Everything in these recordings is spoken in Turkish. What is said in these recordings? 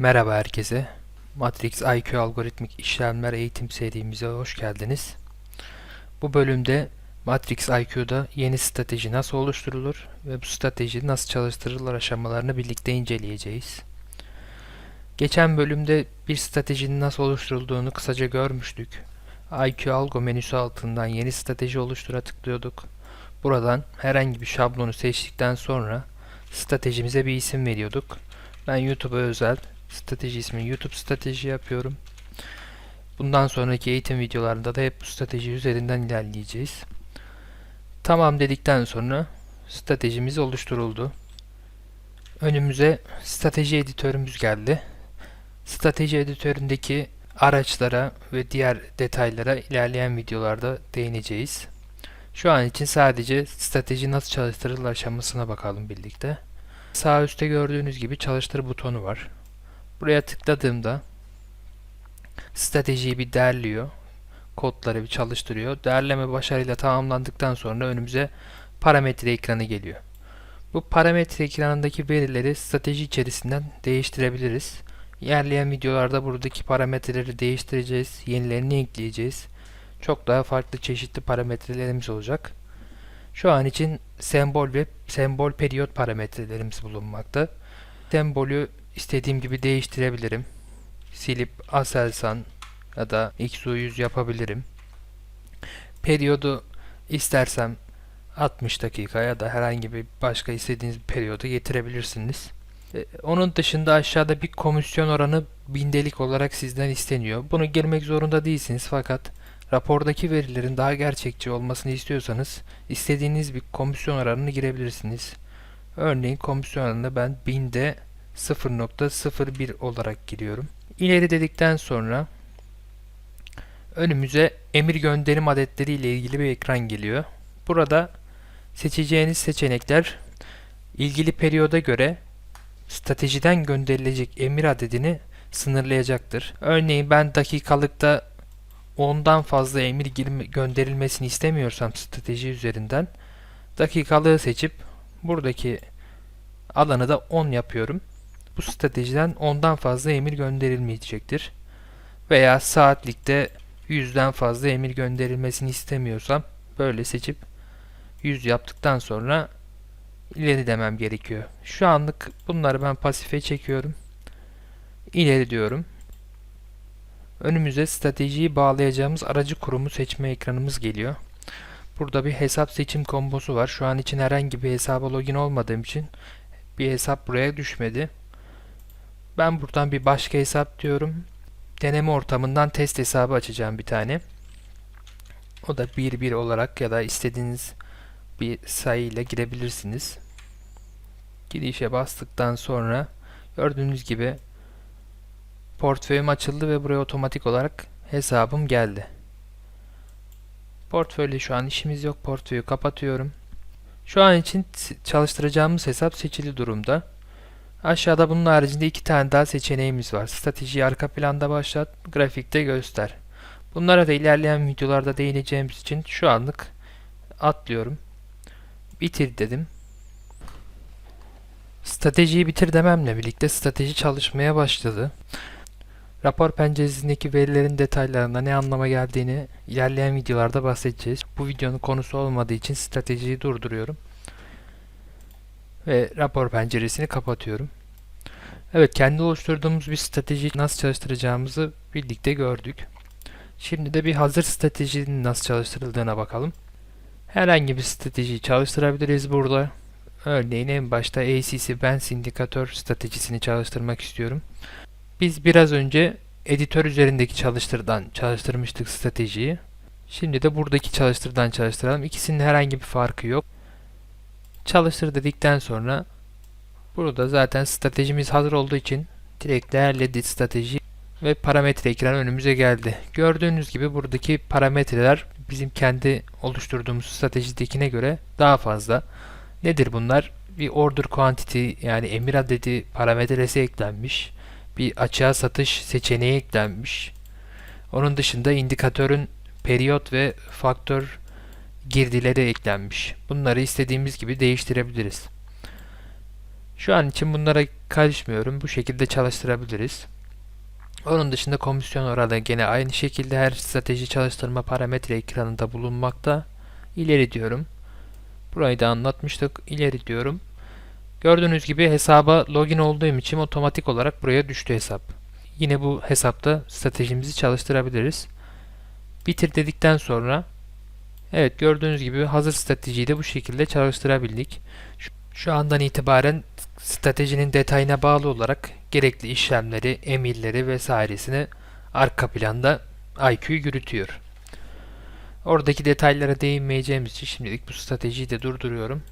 Merhaba herkese. Matrix IQ algoritmik işlemler eğitim serimize hoş geldiniz. Bu bölümde Matrix IQ'da yeni strateji nasıl oluşturulur ve bu strateji nasıl çalıştırılır aşamalarını birlikte inceleyeceğiz. Geçen bölümde bir stratejinin nasıl oluşturulduğunu kısaca görmüştük. IQ algo menüsü altından yeni strateji oluştura tıklıyorduk. Buradan herhangi bir şablonu seçtikten sonra stratejimize bir isim veriyorduk. Ben YouTube'a özel strateji ismini YouTube strateji yapıyorum. Bundan sonraki eğitim videolarında da hep bu strateji üzerinden ilerleyeceğiz. Tamam dedikten sonra stratejimiz oluşturuldu. Önümüze strateji editörümüz geldi. Strateji editöründeki araçlara ve diğer detaylara ilerleyen videolarda değineceğiz. Şu an için sadece strateji nasıl çalıştırılır aşamasına bakalım birlikte. Sağ üstte gördüğünüz gibi çalıştır butonu var. Buraya tıkladığımda stratejiyi bir derliyor. Kodları bir çalıştırıyor. Derleme başarıyla tamamlandıktan sonra önümüze parametre ekranı geliyor. Bu parametre ekranındaki verileri strateji içerisinden değiştirebiliriz. İlerleyen videolarda buradaki parametreleri değiştireceğiz. Yenilerini ekleyeceğiz. Çok daha farklı çeşitli parametrelerimiz olacak. Şu an için sembol ve sembol periyot parametrelerimiz bulunmakta. Sembolü istediğim gibi değiştirebilirim. Silip Aselsan ya da XU100 yapabilirim. Periyodu istersem 60 dakika ya da herhangi bir başka istediğiniz bir periyodu getirebilirsiniz. E, Onun dışında aşağıda bir komisyon oranı bindelik olarak sizden isteniyor. Bunu girmek zorunda değilsiniz fakat rapordaki verilerin daha gerçekçi olmasını istiyorsanız istediğiniz bir komisyon oranını girebilirsiniz. Örneğin komisyon oranını ben binde 0.01 olarak giriyorum. İleri dedikten sonra önümüze emir gönderim adetleri ile ilgili bir ekran geliyor. Burada seçeceğiniz seçenekler ilgili periyoda göre stratejiden gönderilecek emir adedini sınırlayacaktır. Örneğin ben dakikalıkta 10'dan fazla emir gönderilmesini istemiyorsam strateji üzerinden dakikalığı seçip buradaki alanı da 10 yapıyorum. Bu stratejiden 10'dan fazla emir gönderilmeyecektir. Veya saatlikte 100'den fazla emir gönderilmesini istemiyorsam böyle seçip 100 yaptıktan sonra ileri demem gerekiyor. Şu anlık bunları ben pasife çekiyorum. İleri diyorum. Önümüze stratejiyi bağlayacağımız aracı kurumu seçme ekranımız geliyor. Burada bir hesap seçim kombosu var. Şu an için herhangi bir hesaba login olmadığım için bir hesap buraya düşmedi. Ben buradan bir başka hesap diyorum. Deneme ortamından test hesabı açacağım bir tane. O da 1-1 olarak ya da istediğiniz bir sayıyla girebilirsiniz. Girişe bastıktan sonra gördüğünüz gibi portföyüm açıldı ve buraya otomatik olarak hesabım geldi. Portföyle şu an işimiz yok. Portföyü kapatıyorum. Şu an için çalıştıracağımız hesap seçili durumda. Aşağıda bunun haricinde iki tane daha seçeneğimiz var. Stratejiyi arka planda başlat, grafikte göster. Bunlara da ilerleyen videolarda değineceğimiz için şu anlık atlıyorum. Bitir dedim. Stratejiyi bitir dememle birlikte strateji çalışmaya başladı. Rapor penceresindeki verilerin detaylarında ne anlama geldiğini ilerleyen videolarda bahsedeceğiz. Bu videonun konusu olmadığı için stratejiyi durduruyorum. Ve rapor penceresini kapatıyorum. Evet, kendi oluşturduğumuz bir stratejiyi nasıl çalıştıracağımızı birlikte gördük. Şimdi de bir hazır stratejinin nasıl çalıştırıldığına bakalım. Herhangi bir stratejiyi çalıştırabiliriz burada. Örneğin en başta ACC Benz indikatör stratejisini çalıştırmak istiyorum. Biz biraz önce editör üzerindeki çalıştırdan çalıştırmıştık stratejiyi. Şimdi de buradaki çalıştırdan çalıştıralım. İkisinin herhangi bir farkı yok. Çalıştır dedikten sonra burada zaten stratejimiz hazır olduğu için direkt değerledi strateji ve parametre ekranı önümüze geldi. Gördüğünüz gibi buradaki parametreler bizim kendi oluşturduğumuz stratejidekine göre daha fazla. Nedir bunlar? Bir order quantity yani emir adedi parametresi eklenmiş. Bir açığa satış seçeneği eklenmiş. Onun dışında indikatörün periyot ve faktör girdileri eklenmiş. Bunları istediğimiz gibi değiştirebiliriz. Şu an için bunlara karışmıyorum. Bu şekilde çalıştırabiliriz. Onun dışında komisyon oranı gene aynı şekilde her strateji çalıştırma parametre ekranında bulunmakta. İleri diyorum. Burayı da anlatmıştık. İleri diyorum. Gördüğünüz gibi hesaba login olduğum için otomatik olarak buraya düştü hesap. Yine bu hesapta stratejimizi çalıştırabiliriz. Bitir dedikten sonra evet gördüğünüz gibi hazır stratejiyi de bu şekilde çalıştırabildik. Şu, andan itibaren stratejinin detayına bağlı olarak gerekli işlemleri, emirleri vesairesini arka planda IQ yürütüyor. Oradaki detaylara değinmeyeceğimiz için şimdilik bu stratejiyi de durduruyorum.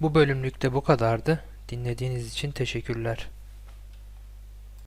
Bu bölümlükte bu kadardı. Dinlediğiniz için teşekkürler.